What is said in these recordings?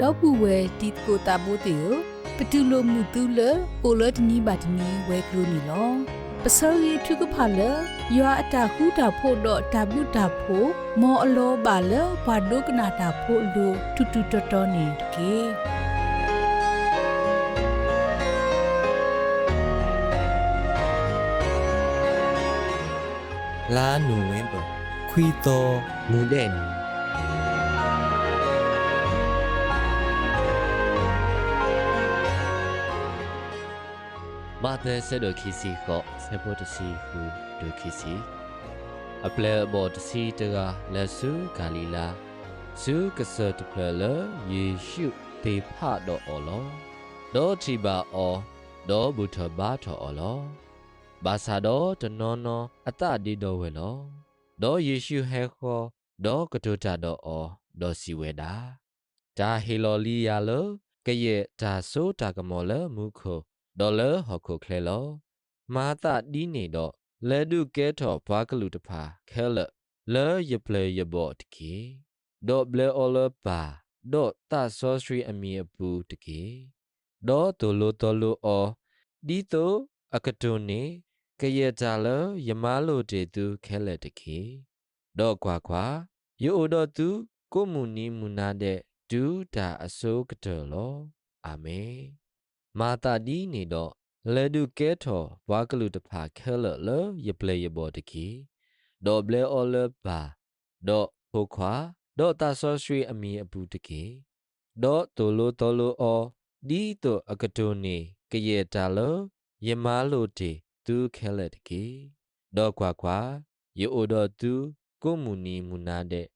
ဒေါပူဝဲတီကိုတာဘိုတေပတူလိုမူတူလကိုလတနီဘာတနီဝဲကလူနီလောပစောရီထုကဖာလယွာအတာခုတာဖို့တော့တဘုတာဖို့မောအလောပါလဘာဒုကနာတာဖို့လူတူတူတော်တော်နေကေလာနူဝင်းပခွီတော်မူတဲ့နီ မာသဆဒခီစီခောဆေပိုတစီဟူဒုခီစီအပလေဘောတစီတကလက်စုဂါလီလာစုကဆတ်ဖလယေရှုတေဖတော့အော်လောဒေါ်ချီဘာအော်ဒေါ်ဘူထဘာထော်အော်လောဘာသာတော့တနောနောအတဒီတော့ဝဲလောဒေါ်ယေရှုဟဲခောဒေါ်ကတုတာတော့အော်ဒေါ်စီဝဲတာဒါဟေလော်လီယာလောကရဲ့ဒါဆိုတာကမောလမုခို ဒေါ်လာဟခုခလဲလောမာတာဒီနေတော့လဲဒုကဲထော်ဘာကလူတဖာခဲလလဲယပလေယဘောတကေဒေါ်ဘလေအော်လပါဒေါ်တာဆောစရီအမီအပူတကေဒေါ်တိုလိုတိုလိုအော်ဒီတိုအကတုန်နေကရဲ့ကြလယမလိုတေသူခဲလက်တကေဒေါ်ကွာကွာယိုဒေါ်သူကိုမူနီမူနာတဲ့ဒူတာအစိုးကတော်လောအာမင် မာတာဒီနေတော့လေဒုကဲထော်ဘွားကလူတဖာခဲလလယပလေယဘောတကီဒေါ်ဘလေအော်လပါဒေါ်ဟိုခွာဒေါ်တာဆောရွှေအမီအပူတကီဒေါ်တိုလိုတိုလိုအော်ဒီတိုအကတိုနေကရဲ့တာလယမလိုတေသူခဲလက်တကီဒေါ်ခွာခွာယိုဒေါ်သူကိုမူနီမူနာတဲ့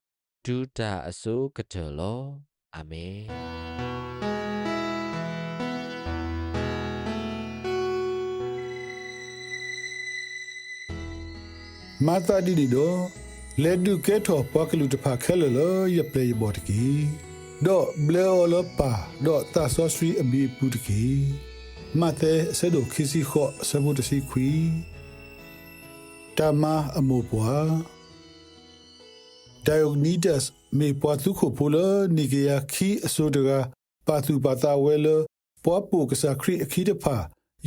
ဒူတာအစိုးကတလောအာမင် မာတာဒီဒီတော့လက်ဒုကဲထော်ပကလူတဖာခဲလလရပလေဘောတကီဒေါ်ဘလေအော်လပါဒေါ်တာဆောစရီအဘီပူတကီမတဲဆေဒိုခီစီခောဆဘုတစီခွီတမအမှုပွားဒိုင်ယိုနီဒတ်မေပွားသူခုပူလနီဂီယာခီအဆိုဒရာပါသူပါတာဝဲလပွားပူကစားခရီအခီတဖာ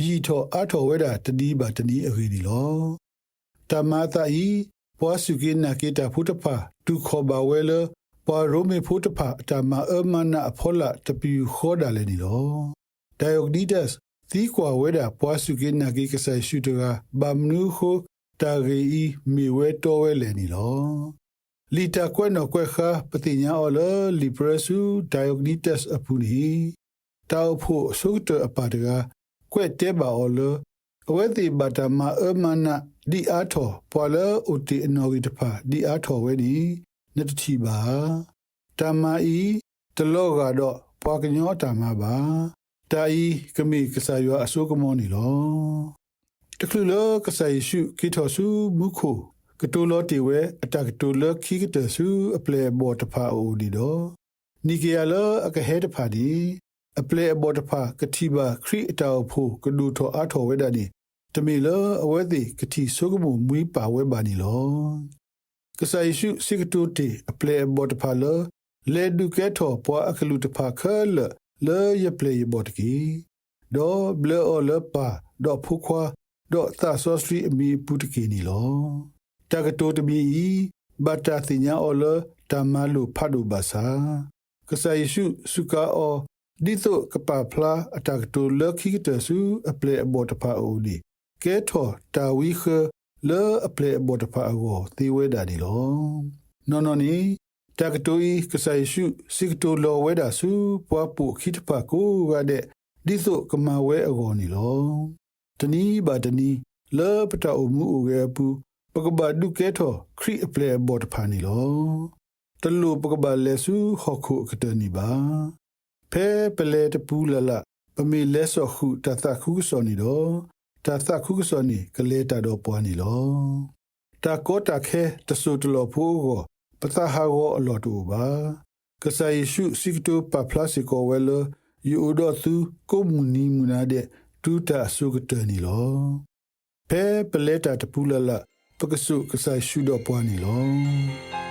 ရီထောအထောဝဲတာတနီးပါတနီးအခေဒီလော တမတာဤပွားစုကိနာကေတာဖုတဖာဒုခောဘဝဲလပွားရိုမေဖုတဖာတမအမနာအဖောလာတပီခောဒါလည်းနီလောဒိုင်ယိုဒီဒတ်သီကွာဝဲတာပွားစုကိနာကေကဆာရှုတကဘမ်နုခိုတာဂီမီဝဲတော်ဝဲလည်းနီလောလီတာကွဲ့နော်ကွဲ့ခါပတိညာအော်လလီပရဆူဒိုင်ယိုဒီဒတ်အပူနီတောက်ဖို့ဆုတ်တအပါတကကွဲ့တဲပါအော်လ အဝဲတိဘတာမအမနာဒီအားထောပွာလဥတီအနော်ဂီတဖာဒီအားထောဝဲဒီနတတိပါတမအီတလောကတော့ပွာကညောတမပါတာဤကမိကဆာယောအစိုးကမောနီလောတခုလောကဆာယရှုကိထောစုမုခုကတိုလောတီဝဲအတကတိုလခိကတဆူအပလေဘောတဖာအိုဒီတော့နီကရလအကဟဲတဖာဒီအပလေဘောတဖာကတိပါခရီအတောဖို့ကဒူထောအားထောဝဲတာဒီ တမီလအဝဲတိကတိဆုကမှုမွေးပါဝဲပါနီလောကဆာယရှုစိကတူတီအပလေဘောတဖာလလေဒုကဲထောပွာအခလူတဖာခလလေယပလေဘောတကီဒေါ်ဘလအော်လပါဒေါ်ဖူခွာဒေါ်သာဆောစထရီအမီပူတကီနီလောတကတိုတမီဘတာတိညာအော်လတမလူဖတ်ဒူဘာစာကဆာယရှုစုကာအော်ဒီတိုကပပလာအတကတိုလခိကတဆူအပလေဘောတဖာအိုဒီ ကဲထောတာဝီခလေအပလေဘောတဖာအောသေဝဲတာဒီလောနော်နော်နီတကတိုဤကဆာယရှုစိကတိုလောဝဲတာစုပွားပူခိတဖာကိုကတဲ့ဒီဆိုကမဝဲအကောနီလောတနီးပါတနီးလေပတာအမှုအဝဲပူပကဘာဒုကဲထောခရီအပလေဘောတဖာနီလောတလူပကဘာလေစုခောက်ခုကတနီပါဖဲပလေတပူလလပမေလဲဆောခုတသခုစောနီတော့ တသခုစောနီကလေတာတော့ပွားနီလောတာကောတာခဲတဆူတလောဖိုးကိုပသဟာကိုအလောတူပါကဆာယေရှုစိကတိုပပလစီကိုဝဲလယူဒတ်သူကိုမူနီမူနာတဲ့တူတာဆုကတနီလောဖဲပလက်တာတပူလလပကဆုကဆာရှုတော့ပွားနီလော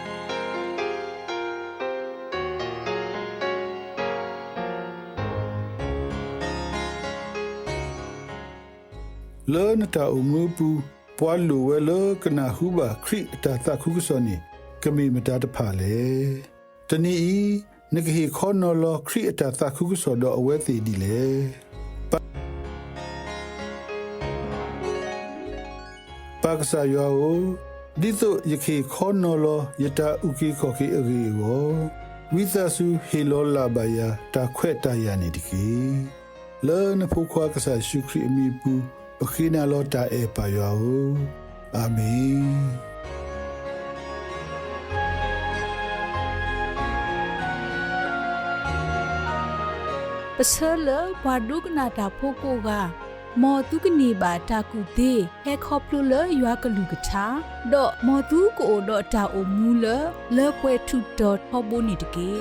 လောနတာအမှုပူပွားလူဝဲလောကနာဟုဘာခရိအတာသခုကစောနေကမိမတာတဖာလေတနီဤနဂဟေခောနောလခရိအတာသခုကစောတော့အဝဲသေးဒီလေပါကစားယောဒီတို့ယခေခောနောလယတာဥကိခောခေအဂေဝဝိသဆုဟေလောလာဘယာတာခွဲ့တယာနေတကေလောနဖုခွာကစားရှုခရိအမိပူပ ခိနာလောတာအေပါယောအာမင်ပစလဘာဒုကနာတာဖိုကိုကမော်တုကနေပါတာကူသေးဟဲခေါပလူလရွာကလူကထာဒေါ်မော်တုကိုဒေါ်တာအိုမူလလေပွဲထုဒေါ်ဟောဘိုနီတကေ